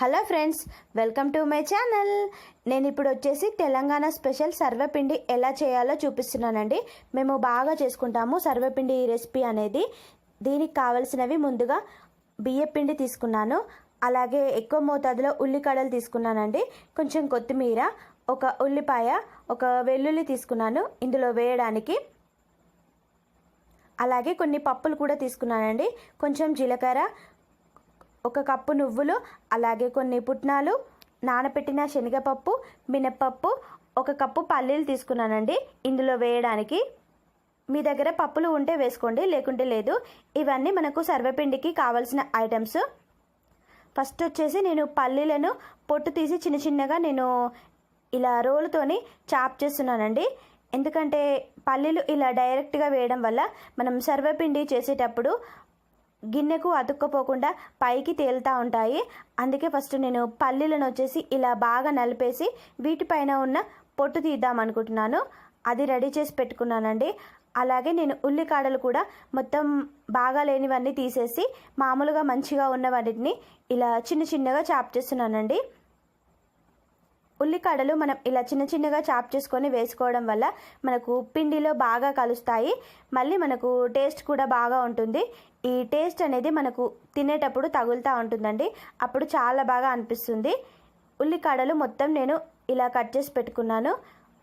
Hello friends welcome to my channel. నేను ఇప్పుడు వచ్చేసి తెలంగాణ స్పెషల్ సర్వపిండి ఎలా చేయాలో చూపిస్తున్నానండి. మేము బాగా చేసుకుంటాము సర్వపిండి రెసిపీ అనేది. దీనికి కావలసినవి ముందుగా బియ్యపిండి తీసుకున్నాను. అలాగే ఎక్కువ మోతాదులో ఉల్లికడలు తీసుకున్నానండి. కొంచెం కొత్తిమీర ఒక ఉల్లిపాయ ఒక వెల్లుల్లి తీసుకున్నాను ఇందులో వేయడానికి. అలాగే కొన్ని పప్పులు కూడా తీసుకున్నానండి. కొంచెం జీలకర్ర ఒక కప్పు నువ్వులు అలాగే కొన్ని పుట్నాలు నానబెట్టిన శనగపప్పు మినప్పప్పు ఒక కప్పు పల్లీలు తీసుకున్నానండి. ఇందులో వేయడానికి మీ దగ్గర పప్పులు ఉంటే వేసుకోండి లేకుంటే లేదు. ఇవన్నీ మనకు సర్వపిండికి కావాల్సిన ఐటమ్స్. ఫస్ట్ వచ్చేసి నేను పల్లీలను పొట్టు తీసి చిన్న చిన్నగా నేను ఇలా రోలుతోని చాప్ చేస్తున్నానండి. ఎందుకంటే పల్లీలు ఇలా డైరెక్ట్గా వేయడం వల్ల మనం సర్వపిండి చేసేటప్పుడు గిన్నెకు అతుక్కపోకుండా పైకి తేలుతూ ఉంటాయి. అందుకే ఫస్ట్ నేను పల్లీలను వచ్చేసి ఇలా బాగా నలిపేసి వీటిపైన ఉన్న పొట్టు తీద్దాం అనుకుంటున్నాను. అది రెడీ చేసి పెట్టుకున్నానండి. అలాగే నేను ఉల్లికాడలు కూడా మొత్తం బాగా లేనివన్నీ తీసేసి మామూలుగా మంచిగా ఉన్న వాటిని ఇలా చిన్న చిన్నగా చాప్ చేస్తున్నానండి. ఉల్లికాడలు మనం ఇలా చిన్న చిన్నగా చాప్ చేసుకొని వేసుకోవడం వల్ల మనకు పిండిలో బాగా కలుస్తాయి. మళ్ళీ మనకు టేస్ట్ కూడా బాగా ఉంటుంది. ఈ టేస్ట్ అనేది మనకు తినేటప్పుడు తగులుతూ ఉంటుందండి. అప్పుడు చాలా బాగా అనిపిస్తుంది. ఉల్లికాడలు మొత్తం నేను ఇలా కట్ చేసి పెట్టుకున్నాను.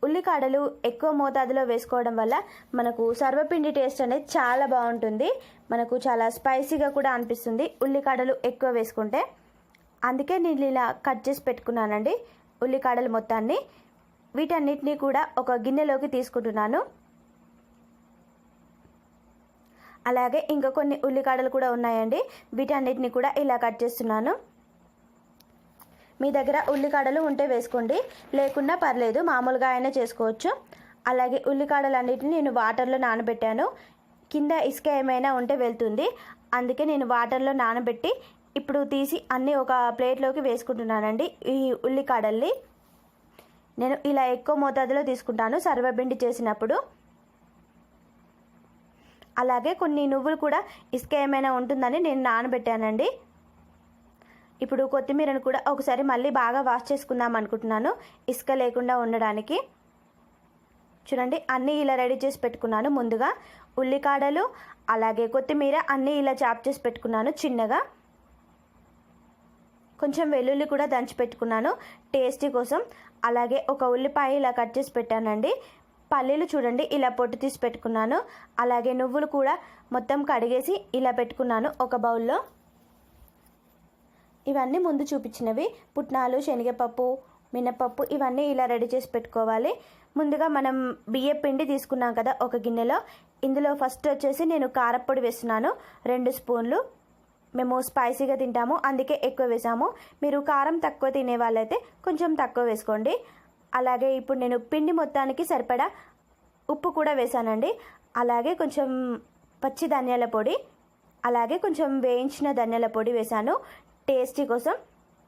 ఉల్లికాడలు ఎక్కువ మోతాదులో వేసుకోవడం వల్ల మనకు సర్వపిండి టేస్ట్ అనేది చాలా బాగుంటుంది. మనకు చాలా స్పైసీగా కూడా అనిపిస్తుంది ఉల్లికాడలు ఎక్కువ వేసుకుంటే. అందుకే నేను ఇలా కట్ చేసి పెట్టుకున్నానండి. ఉల్లికాడలు మొత్తాన్ని వీటన్నిటినీ కూడా ఒక గిన్నెలోకి తీసుకుంటున్నాను. అలాగే ఇంకా కొన్ని ఉల్లికాడలు కూడా ఉన్నాయండి. వీటన్నిటిని కూడా ఇలా కట్ చేస్తున్నాను. మీ దగ్గర ఉల్లికాడలు ఉంటే వేసుకోండి. లేకున్నా పర్లేదు మామూలుగా అయినా చేసుకోవచ్చు. అలాగే ఉల్లికాడలన్నిటిని నేను వాటర్లో నానబెట్టాను. కింద ఇసుక ఏమైనా ఉంటే వెళ్తుంది. అందుకే నేను వాటర్లో నానబెట్టి ఇప్పుడు తీసి అన్నీ ఒక ప్లేట్లోకి వేసుకుంటున్నానండి. ఈ ఉల్లికాడల్ని నేను ఇలా ఎక్కువ మోతాదులో తీసుకుంటాను. సర్వపిండి చేసినప్పుడు. అలాగే కొన్ని నువ్వులు కూడా ఇసుక ఏమైనా ఉంటుందని నేను నానబెట్టానండి. ఇప్పుడు కొత్తిమీరను కూడా ఒకసారి మళ్ళీ బాగా వాష్ చేసుకుందాం అనుకుంటున్నాను. ఇసుక లేకుండా ఉండడానికి. చూడండి అన్నీ ఇలా రెడీ చేసి పెట్టుకున్నాను ముందుగా. ఉల్లికాడలు అలాగే కొత్తిమీర అన్నీ ఇలా చాప్ చేసి పెట్టుకున్నాను చిన్నగా. కొంచెం వెల్లుల్లి కూడా దంచి పెట్టుకున్నాను టేస్టీ కోసం. అలాగే ఒక ఉల్లిపాయ ఇలా కట్ చేసి పెట్టానండి. పల్లీలు చూడండి ఇలా పొట్టు తీసి పెట్టుకున్నాను. అలాగే నువ్వులు కూడా మొత్తం కడిగేసి ఇలా పెట్టుకున్నాను ఒక బౌల్లో. ఇవన్నీ ముందు చూపించినవి. పుట్నాలు శనగపప్పు మినపప్పు ఇవన్నీ ఇలా రెడీ చేసి పెట్టుకోవాలి. ముందుగా మనం బియ్య పిండి తీసుకున్నాం కదా ఒక గిన్నెలో. ఇందులో ఫస్ట్ వచ్చేసి నేను కారప్పొడి వేస్తున్నాను. రెండు స్పూన్లు. మేము స్పైసీగా తింటాము అందుకే ఎక్కువ వేసాము. మీరు కారం తక్కువ తినే వాళ్ళైతే కొంచెం తక్కువ వేసుకోండి. అలాగే ఇప్పుడు నేను పిండి మొత్తానికి సరిపడా ఉప్పు కూడా వేసానండి. అలాగే కొంచెం పచ్చి ధనియాల పొడి అలాగే కొంచెం వేయించిన ధనియాల పొడి వేసాను. టేస్టీ కోసం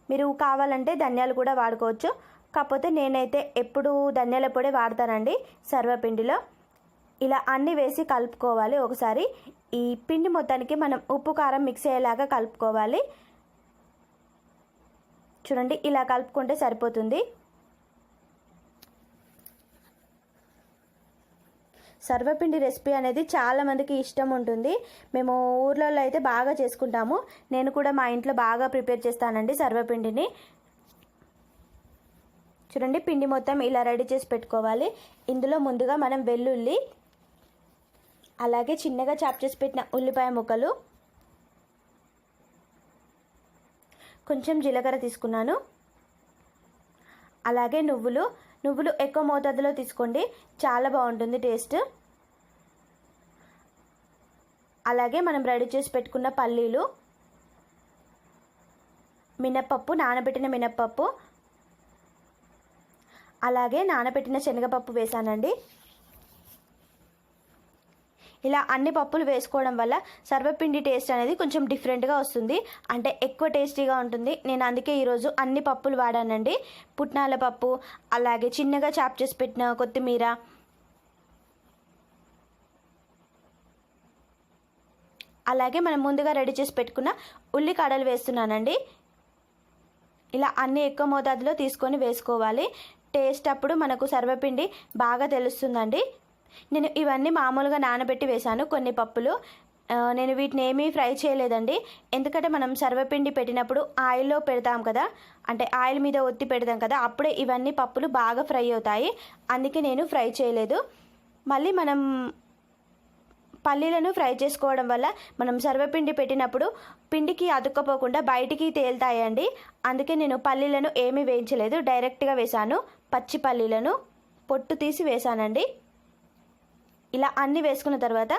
మీరు కావాలంటే ధనియాలు కూడా వాడుకోవచ్చు. కాకపోతే నేనైతే ఎప్పుడు ధనియాల పొడి వాడతానండి సర్వపిండిలో. ఇలా అన్నీ వేసి కలుపుకోవాలి ఒకసారి. ఈ పిండి మొత్తానికి మనం ఉప్పు కారం మిక్స్ అయ్యేలాగా కలుపుకోవాలి. చూడండి ఇలా కలుపుకుంటే సరిపోతుంది. సర్వపిండి రెసిపీ అనేది చాలామందికి ఇష్టం ఉంటుంది. మేము ఊర్లలో అయితే బాగా చేసుకుంటాము. నేను కూడా మా ఇంట్లో బాగా ప్రిపేర్ చేస్తానండి సర్వపిండిని. చూడండి పిండి మొత్తం ఇలా రెడీ చేసి పెట్టుకోవాలి. ఇందులో ముందుగా మనం వెల్లుల్లి అలాగే చిన్నగా చాప్ చేసి పెట్టిన ఉల్లిపాయ ముక్కలు. కొంచెం జీలకర్ర తీసుకున్నాను. అలాగే నువ్వులు. నువ్వులు ఎక్కువ మోతాదులో తీసుకోండి. చాలా బాగుంటుంది టేస్ట్. అలాగే మనం రెడీ చేసి పెట్టుకున్న పల్లీలు. మినప్పప్పు నానబెట్టిన మినప్పప్పు. అలాగే నానబెట్టిన శనగపప్పు వేసానండి. ఇలా అన్ని పప్పులు వేసుకోవడం వల్ల సర్వపిండి టేస్ట్ అనేది కొంచెం డిఫరెంట్గా వస్తుంది. అంటే ఎక్కువ టేస్టీగా ఉంటుంది. నేను అందుకే ఈరోజు అన్ని పప్పులు వాడానండి. పుట్నాల పప్పు అలాగే చిన్నగా చాప్ చేసి పెట్టిన కొత్తిమీర. అలాగే మనం ముందుగా రెడీ చేసి పెట్టుకున్న ఉల్లికాడలు వేస్తున్నానండి. ఇలా అన్ని ఎక్కువ మోతాదులో తీసుకొని వేసుకోవాలి. టేస్ట్ అప్పుడు మనకు సర్వపిండి బాగా తెలుస్తుందండి. నేను ఇవన్నీ మామూలుగా నానబెట్టి వేశాను కొన్ని పప్పులు. నేను వీటిని ఏమీ ఫ్రై చేయలేదండి. ఎందుకంటే మనం సర్వపిండి పెట్టినప్పుడు ఆయిల్లో పెడతాం కదా అంటే ఆయిల్ మీద ఒత్తి పెడతాం కదా అప్పుడే ఇవన్నీ పప్పులు బాగా ఫ్రై అవుతాయి. అందుకే నేను ఫ్రై చేయలేదు. మళ్ళీ మనం పల్లీలను ఫ్రై చేసుకోవడం వల్ల మనం సర్వపిండి పెట్టినప్పుడు పిండికి అతుక్కపోకుండా బయటికి తేలుతాయండి. అందుకే నేను పల్లీలను ఏమీ వేయించలేదు. డైరెక్ట్గా వేశాను పచ్చి పల్లీలను. పొట్టు తీసి వేశానండి. ఇలా అన్నీ వేసుకున్న తర్వాత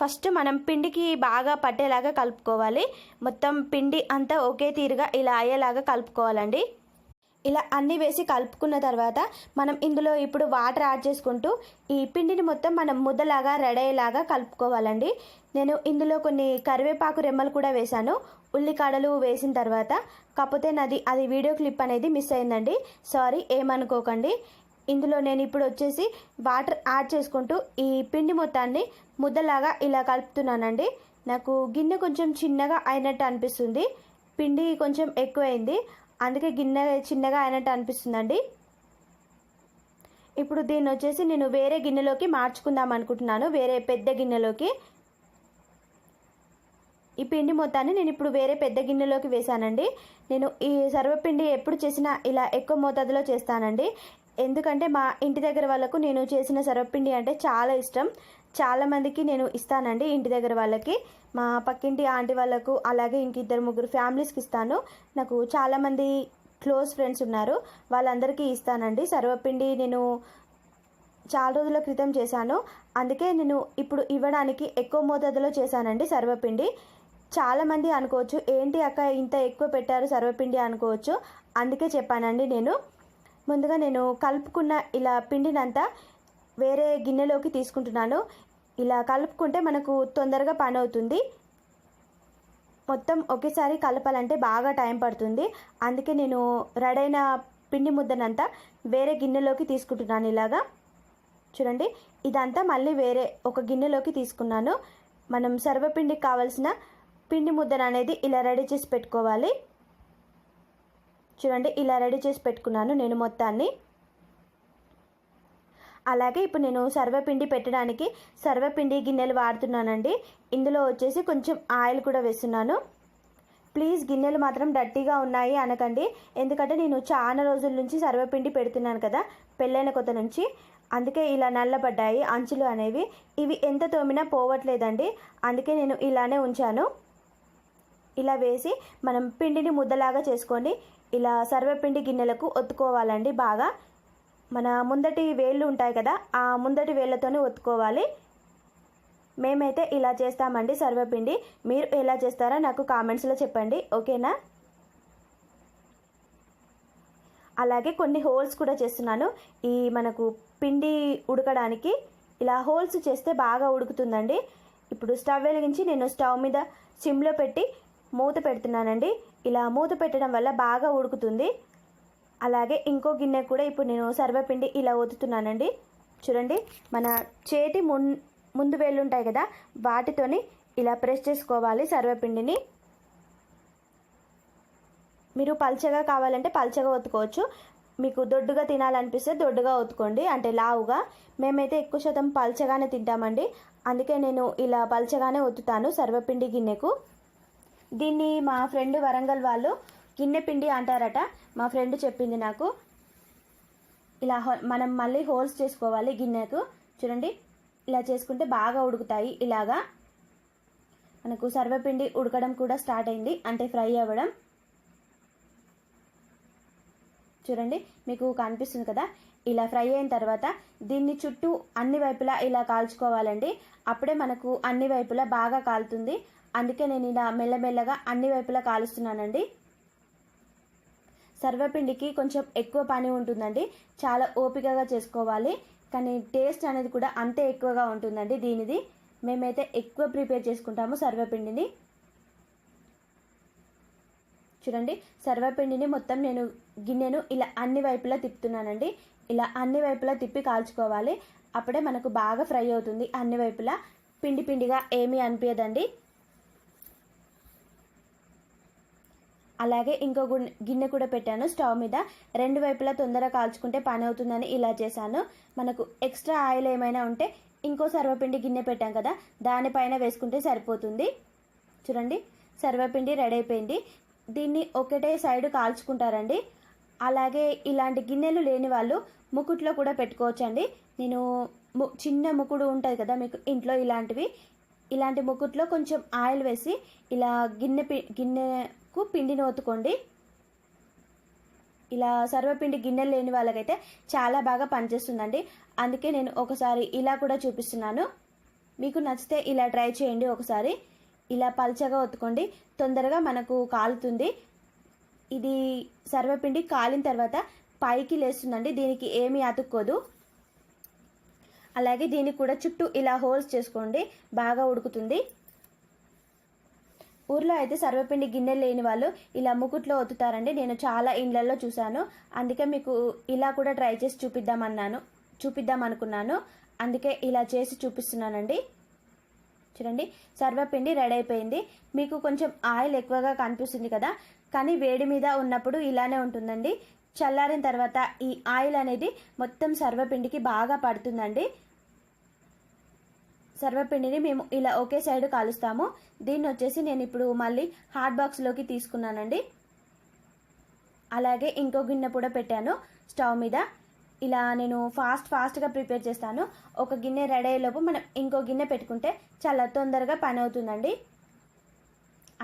ఫస్ట్ మనం పిండికి బాగా పట్టేలాగా కలుపుకోవాలి. మొత్తం పిండి అంతా ఒకే తీరుగా ఇలా అయ్యేలాగా కలుపుకోవాలండి. ఇలా అన్నీ వేసి కలుపుకున్న తర్వాత మనం ఇందులో ఇప్పుడు వాటర్ యాడ్ చేసుకుంటూ ఈ పిండిని మొత్తం మనం ముద్దలాగా రెడీ అయ్యేలాగా కలుపుకోవాలండి. నేను ఇందులో కొన్ని కరివేపాకు రెమ్మలు కూడా వేశాను. ఉల్లికాడలు వేసిన తర్వాత కాకపోతే నాది అది వీడియో క్లిప్ అనేది మిస్ అయిందండి. సారీ ఏమనుకోకండి. ఇందులో నేను ఇప్పుడు వచ్చేసి వాటర్ యాడ్ చేసుకుంటూ ఈ పిండి మొత్తాన్ని ముద్దలాగా ఇలా కలుపుతున్నానండి. నాకు గిన్నె కొంచెం చిన్నగా అయినట్టు అనిపిస్తుంది. పిండి కొంచెం ఎక్కువైంది. అందుకే గిన్నె చిన్నగా అయినట్టు అనిపిస్తుందండి. ఇప్పుడు దీన్ని వచ్చేసి నేను వేరే గిన్నెలోకి మార్చుకుందాం అనుకుంటున్నాను. వేరే పెద్ద గిన్నెలోకి. ఈ పిండి మొత్తాన్ని నేను ఇప్పుడు వేరే పెద్ద గిన్నెలోకి వేసానండి నేను ఈ సర్వపిండి ఎప్పుడు చేసినా ఇలా ఎక్కువ మోతాదులో చేస్తానండి. ఎందుకంటే మా ఇంటి దగ్గర వాళ్ళకు నేను చేసిన సర్వపిండి అంటే చాలా ఇష్టం. చాలామందికి నేను ఇస్తానండి ఇంటి దగ్గర వాళ్ళకి. మా పక్కింటి ఆంటీ వాళ్ళకు అలాగే ఇంక ఇద్దరు ముగ్గురు ఫ్యామిలీస్కి ఇస్తాను. నాకు చాలామంది క్లోజ్ ఫ్రెండ్స్ ఉన్నారు. వాళ్ళందరికీ ఇస్తానండి. సర్వపిండి నేను చాలా రోజుల క్రితం చేశాను. అందుకే నేను ఇప్పుడు ఇవ్వడానికి ఎక్కువ మోతాదులో చేశానండి సర్వపిండి. చాలామంది అనుకోవచ్చు ఏంటి అక్క ఇంత ఎక్కువ పెట్టారు సర్వపిండి? అనుకోవచ్చు. అందుకే చెప్పానండి నేను. ముందుగా నేను కలుపుకున్న ఇలా పిండినంతా వేరే గిన్నెలోకి తీసుకుంటున్నాను. ఇలా కలుపుకుంటే మనకు తొందరగా పని అవుతుంది మొత్తం ఒకేసారి కలపాలంటే బాగా టైం పడుతుంది. అందుకే నేను రెడైన పిండి ముద్దనంతా వేరే గిన్నెలోకి తీసుకుంటున్నాను ఇలాగా. చూడండి ఇదంతా మళ్ళీ వేరే ఒక గిన్నెలోకి తీసుకున్నాను. మనం సర్వపిండికి కావాల్సిన పిండి ముద్దను అనేది ఇలా రెడీ చేసి పెట్టుకోవాలి. చూడండి ఇలా రెడీ చేసి పెట్టుకున్నాను నేను మొత్తాన్ని. అలాగే ఇప్పుడు నేను సర్వపిండి పెట్టడానికి సర్వపిండి గిన్నెలు వాడుతున్నానండి. ఇందులో వచ్చేసి కొంచెం ఆయిల్ కూడా వేస్తున్నాను. ప్లీజ్ గిన్నెలు మాత్రం డట్టిగా ఉన్నాయి అనకండి. ఎందుకంటే నేను చాలా రోజుల నుంచి సర్వపిండి పెడుతున్నాను కదా పెళ్ళైన కొత్త నుంచి. అందుకే ఇలా నల్లబడ్డాయి అంచులు అనేవి. ఇవి ఎంత తోమినా పోవట్లేదండి. అందుకే నేను ఇలానే ఉంచాను. ఇలా వేసి మనం పిండిని ముద్దలాగా చేసుకోండి. ఇలా సర్వపిండి గిన్నెలకు ఒత్తుకోవాలండి బాగా. మన ముందటి వేళ్ళు ఉంటాయి కదా ఆ ముందటి వేళ్ళతోనే ఒత్తుకోవాలి. మేమైతే ఇలా చేస్తామండి సర్వపిండి. మీరు ఎలా చేస్తారో నాకు కామెంట్స్లో చెప్పండి ఓకేనా? అలాగే కొన్ని హోల్స్ కూడా చేస్తున్నాను. ఈ మనకు పిండి ఉడకడానికి ఇలా హోల్స్ చేస్తే బాగా ఉడుకుతుందండి. ఇప్పుడు స్టవ్ వెలిగించి నేను స్టవ్ మీద సిమ్లో పెట్టి మూత పెడుతున్నానండి. ఇలా మూత పెట్టడం వల్ల బాగా ఉడుకుతుంది. అలాగే ఇంకో గిన్నె కూడా ఇప్పుడు నేను సర్వపిండి ఇలా ఒత్తుతున్నానండి. చూడండి మన చేతి మున్ ముందు వేళ్ళు ఉంటాయి కదా వాటితోని ఇలా ప్రెస్ చేసుకోవాలి సర్వపిండిని. మీరు పల్చగా కావాలంటే పల్చగా ఒత్తుకోవచ్చు. మీకు దొడ్డుగా తినాలనిపిస్తే దొడ్డుగా ఒత్తుకోండి అంటే లావుగా. మేమైతే ఎక్కువ శాతం పల్చగానే తింటామండి. అందుకే నేను ఇలా పల్చగానే ఒత్తుతాను సర్వపిండి గిన్నెకు. దీన్ని మా ఫ్రెండ్ వరంగల్ వాళ్ళు గిన్నె పిండి అంటారట. మా ఫ్రెండ్ చెప్పింది నాకు. ఇలా మనం మళ్ళీ హోల్స్ చేసుకోవాలి గిన్నెకు. చూడండి ఇలా చేసుకుంటే బాగా ఉడుకుతాయి ఇలాగా. మనకు సర్వపిండి ఉడకడం కూడా స్టార్ట్ అయింది అంటే ఫ్రై అవ్వడం. చూడండి మీకు కనిపిస్తుంది కదా? ఇలా ఫ్రై అయిన తర్వాత దీన్ని చుట్టూ అన్ని వైపులా ఇలా కాల్చుకోవాలండి. అప్పుడే మనకు అన్ని వైపులా బాగా కాలుతుంది. అందుకే నేను ఇలా మెల్లమెల్లగా అన్ని వైపులా కాలుస్తున్నానండి. సర్వపిండికి కొంచెం ఎక్కువ పని ఉంటుందండి. చాలా ఓపికగా చేసుకోవాలి. కానీ టేస్ట్ అనేది కూడా అంతే ఎక్కువగా ఉంటుందండి దీనిది. మేమైతే ఎక్కువ ప్రిపేర్ చేసుకుంటాము సర్వపిండిని. చూడండి సర్వపిండిని మొత్తం నేను గిన్నెను ఇలా అన్ని వైపులా తిప్పుతున్నానండి. ఇలా అన్ని వైపులా తిప్పి కాల్చుకోవాలి. అప్పుడే మనకు బాగా ఫ్రై అవుతుంది అన్ని వైపులా. పిండి పిండిగా ఏమీ అనిపించదండి. అలాగే ఇంకో గిన్నె కూడా పెట్టాను. స్టవ్ మీద రెండు వైపులా తొందరగా కాల్చుకుంటే పని అవుతుందని ఇలా చేశాను. మనకు ఎక్స్ట్రా ఆయిల్ ఏమైనా ఉంటే ఇంకో సర్వపిండి గిన్నె పెట్టాం కదా దానిపైన వేసుకుంటే సరిపోతుంది. చూడండి సర్వపిండి రెడీ అయిపోయింది. దీన్ని ఒకటే సైడ్ కాల్చుకుంటారండి. అలాగే ఇలాంటి గిన్నెలు లేని వాళ్ళు ముకుట్లో కూడా పెట్టుకోవచ్చండి. నేను ము- చిన్న ముకుడు ఉంటుంది కదా మీకు ఇంట్లో ఇలాంటివి. ఇలాంటి ముకుట్లో కొంచెం ఆయిల్ వేసి ఇలా గిన్నె పి- గిన్నెకు పిండిని ఒత్తుకోండి. ఇలా సర్వపిండి గిన్నెలు లేని వాళ్ళకైతే చాలా బాగా పనిచేస్తుందండి. అందుకే నేను ఒకసారి ఇలా కూడా చూపిస్తున్నాను. మీకు నచ్చితే ఇలా ట్రై చేయండి ఒకసారి. ఇలా పల్చగా ఒత్తుకోండి. తొందరగా మనకు కాలుతుంది. ఇది సర్వపిండి కాలిన తర్వాత పైకి లేస్తుందండి. దీనికి ఏమీ అతుక్కోదు. అలాగే దీనికి కూడా చుట్టూ ఇలా హోల్స్ చేసుకోండి. బాగా ఉడుకుతుంది. ఊర్లో అయితే సర్వపిండి గిన్నెలు లేని వాళ్ళు ఇలా ముకుట్లో ఒత్తుతారండి. నేను చాలా ఇండ్లలో చూశాను. అందుకే మీకు ఇలా కూడా ట్రై చేసి చూపిద్దామన్నాను. చూపిద్దాం అనుకున్నాను. అందుకే ఇలా చేసి చూపిస్తున్నానండి. చూడండి సర్వపిండి రెడీ అయిపోయింది. మీకు కొంచెం ఆయిల్ ఎక్కువగా కనిపిస్తుంది కదా కానీ వేడి మీద ఉన్నప్పుడు ఇలానే ఉంటుందండి. చల్లారిన తర్వాత ఈ ఆయిల్ అనేది మొత్తం సర్వపిండికి బాగా పడుతుందండి. సర్వపిండిని మేము ఇలా ఒకే సైడ్ కాలుస్తాము. దీన్ని వచ్చేసి నేను ఇప్పుడు మళ్ళీ హాట్ బాక్స్లోకి తీసుకున్నానండి. అలాగే ఇంకో గిన్నె కూడా పెట్టాను స్టవ్ మీద. ఇలా నేను ఫాస్ట్ ఫాస్ట్గా ప్రిపేర్ చేస్తాను. ఒక గిన్నె రెడీ అయ్యేలోపు మనం ఇంకో గిన్నె పెట్టుకుంటే చాలా తొందరగా పని అవుతుందండి.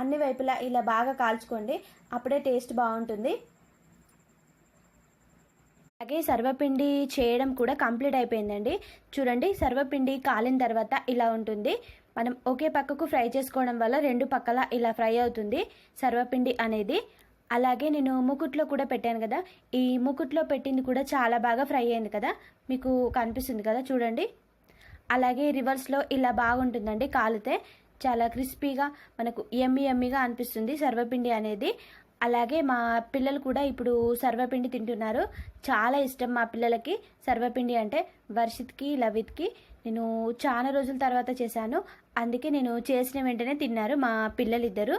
అన్ని వైపులా ఇలా బాగా కాల్చుకోండి. అప్పుడే టేస్ట్ బాగుంటుంది. అలాగే సర్వపిండి చేయడం కూడా కంప్లీట్ అయిపోయిందండి. చూడండి సర్వపిండి కాలిన తర్వాత ఇలా ఉంటుంది. మనం ఒకే పక్కకు ఫ్రై చేసుకోవడం వల్ల రెండు పక్కల ఇలా ఫ్రై అవుతుంది సర్వపిండి అనేది. అలాగే నేను ముకుట్లో కూడా పెట్టాను కదా. ఈ ముకుట్లో పెట్టింది కూడా చాలా బాగా ఫ్రై అయింది కదా. మీకు కనిపిస్తుంది కదా చూడండి. అలాగే రివర్స్లో ఇలా బాగుంటుందండి కాలితే. చాలా క్రిస్పీగా మనకు ఎమ్మి ఎమ్మిగా అనిపిస్తుంది సర్వపిండి అనేది. అలాగే మా పిల్లలు కూడా ఇప్పుడు సర్వపిండి తింటున్నారు. చాలా ఇష్టం మా పిల్లలకి సర్వపిండి అంటే. వర్షిత్కి లవిత్కి నేను చాలా రోజుల తర్వాత చేశాను. అందుకే నేను చేసిన వెంటనే తిన్నారు మా పిల్లలిద్దరూ.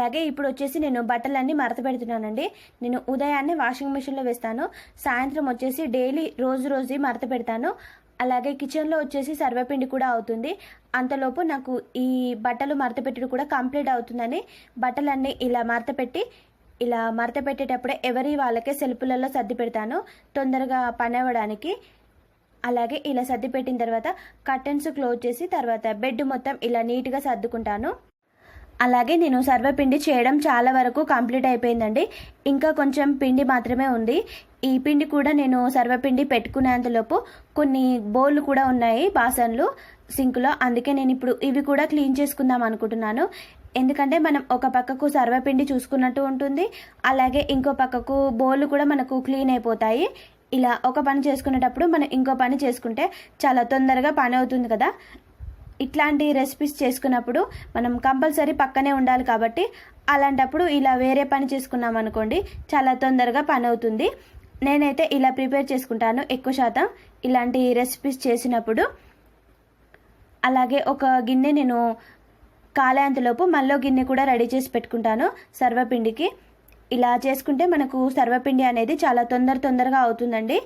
అలాగే ఇప్పుడు వచ్చేసి నేను బట్టలన్నీ మడత పెడుతున్నానండి. నేను ఉదయాన్నే వాషింగ్ మిషన్లో వేస్తాను. సాయంత్రం వచ్చేసి డైలీ రోజు రోజు మడత పెడతాను. అలాగే కిచెన్లో వచ్చేసి సర్వపిండి కూడా అవుతుంది. అంతలోపు నాకు ఈ బట్టలు మడత పెట్టుడు కూడా కంప్లీట్ అవుతుందని బట్టలన్నీ ఇలా మడత పెట్టి ఇలా మడత పెట్టేటప్పుడే ఎవరి వాళ్ళకే సెల్పులలో సర్ది పెడతాను. తొందరగా పని అవ్వడానికి. అలాగే ఇలా సర్ది పెట్టిన తర్వాత కర్టన్స్ క్లోజ్ చేసి తర్వాత బెడ్ మొత్తం ఇలా నీట్గా సర్దుకుంటాను. అలాగే నేను సర్వపిండి చేయడం చాలా వరకు కంప్లీట్ అయిపోయిందండి. ఇంకా కొంచెం పిండి మాత్రమే ఉంది. ఈ పిండి కూడా నేను సర్వపిండి పెట్టుకునేంతలోపు కొన్ని బౌళ్ళు కూడా ఉన్నాయి బాసన్లు సింక్లో. అందుకే నేను ఇప్పుడు ఇవి కూడా క్లీన్ చేసుకుందాం అనుకుంటున్నాను. ఎందుకంటే మనం ఒక పక్కకు సర్వపిండి చూసుకున్నట్టు ఉంటుంది. అలాగే ఇంకో పక్కకు బౌళ్ళు కూడా మనకు క్లీన్ అయిపోతాయి. ఇలా ఒక పని చేసుకునేటప్పుడు మనం ఇంకో పని చేసుకుంటే చాలా తొందరగా పని అవుతుంది కదా. ఇట్లాంటి రెసిపీస్ చేసుకున్నప్పుడు మనం కంపల్సరీ పక్కనే ఉండాలి కాబట్టి అలాంటప్పుడు ఇలా వేరే పని చేసుకున్నాం అనుకోండి చాలా తొందరగా పని అవుతుంది. నేనైతే ఇలా ప్రిపేర్ చేసుకుంటాను ఎక్కువ శాతం. ఇలాంటి రెసిపీస్ చేసినప్పుడు అలాగే ఒక గిన్నె నేను కాలేంతలోపు మళ్ళీ గిన్నె కూడా రెడీ చేసి పెట్టుకుంటాను సర్వపిండికి. ఇలా చేసుకుంటే మనకు సర్వపిండి అనేది చాలా తొందర తొందరగా అవుతుందండి.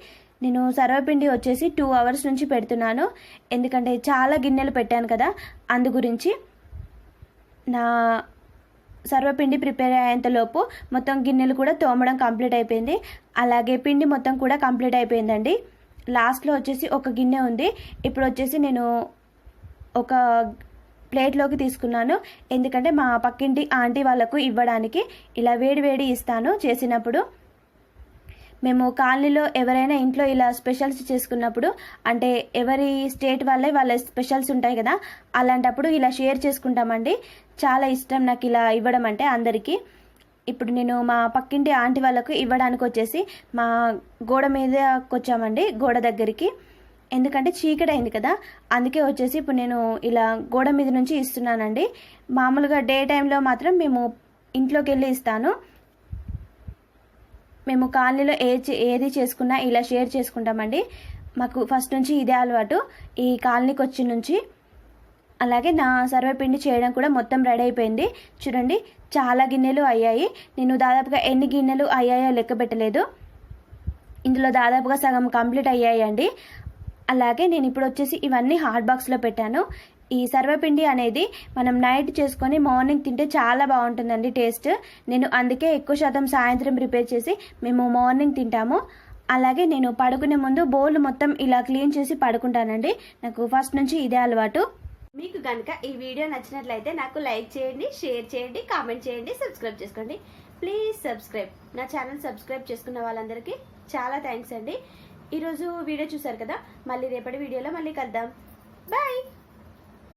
నేను సర్వపిండి వచ్చేసి టూ అవర్స్ నుంచి పెడుతున్నాను. ఎందుకంటే చాలా గిన్నెలు పెట్టాను కదా అందు గురించి నా సర్వపిండి ప్రిపేర్ అయ్యేంతలోపు మొత్తం గిన్నెలు కూడా తోమడం కంప్లీట్ అయిపోయింది. అలాగే పిండి మొత్తం కూడా కంప్లీట్ అయిపోయిందండి. లాస్ట్లో వచ్చేసి ఒక గిన్నె ఉంది. ఇప్పుడు వచ్చేసి నేను ఒక ప్లేట్లోకి తీసుకున్నాను. ఎందుకంటే మా పక్కింటి ఆంటీ వాళ్ళకు ఇవ్వడానికి ఇలా వేడి వేడి ఇస్తాను చేసినప్పుడు. మేము కాలనీలో ఎవరైనా ఇంట్లో ఇలా స్పెషల్స్ చేసుకున్నప్పుడు అంటే ఎవరి స్టేట్ వాళ్ళే వాళ్ళ స్పెషల్స్ ఉంటాయి కదా అలాంటప్పుడు ఇలా షేర్ చేసుకుంటామండి. చాలా ఇష్టం నాకు ఇలా ఇవ్వడం అంటే అందరికీ. ఇప్పుడు నేను మా పక్కింటి ఆంటీ వాళ్ళకు ఇవ్వడానికి వచ్చేసి మా గోడ మీదకి వచ్చామండి గోడ దగ్గరికి. ఎందుకంటే చీకటి అయింది కదా అందుకే వచ్చేసి ఇప్పుడు నేను ఇలా గోడ మీద నుంచి ఇస్తున్నానండి. మామూలుగా డే టైంలో మాత్రం మేము ఇంట్లోకి వెళ్ళి ఇస్తాను. మేము కాలనీలో ఏ ఏది చేసుకున్నా ఇలా షేర్ చేసుకుంటామండి. మాకు ఫస్ట్ నుంచి ఇదే అలవాటు. ఈ కాలనీకి వచ్చి నుంచి అలాగే నా సర్వపిండి చేయడం కూడా మొత్తం రెడీ అయిపోయింది. చూడండి చాలా గిన్నెలు అయ్యాయి. నేను దాదాపుగా ఎన్ని గిన్నెలు అయ్యాయో లెక్క పెట్టలేదు. ఇందులో దాదాపుగా సగం కంప్లీట్ అయ్యాయండి. అలాగే నేను ఇప్పుడు వచ్చేసి ఇవన్నీ హాట్ బాక్స్లో పెట్టాను. ఈ సర్వపిండి అనేది మనం నైట్ చేసుకొని మార్నింగ్ తింటే చాలా బాగుంటుందండి టేస్ట్. నేను అందుకే ఎక్కువ శాతం సాయంత్రం ప్రిపేర్ చేసి మేము మార్నింగ్ తింటాము. అలాగే నేను పడుకునే ముందు బౌల్ మొత్తం ఇలా క్లీన్ చేసి పడుకుంటానండి. నాకు ఫస్ట్ నుంచి ఇదే అలవాటు. మీకు కనుక ఈ వీడియో నచ్చినట్లయితే నాకు లైక్ చేయండి షేర్ చేయండి కామెంట్ చేయండి సబ్స్క్రైబ్ చేసుకోండి. Please subscribe. నా ఛానల్ సబ్స్క్రైబ్ చేసుకున్న వాళ్ళందరికీ చాలా థ్యాంక్స్ అండి. ఈరోజు వీడియో చూసారు కదా? మళ్ళీ రేపటి వీడియోలో మళ్ళీ కలుద్దాం. బాయ్!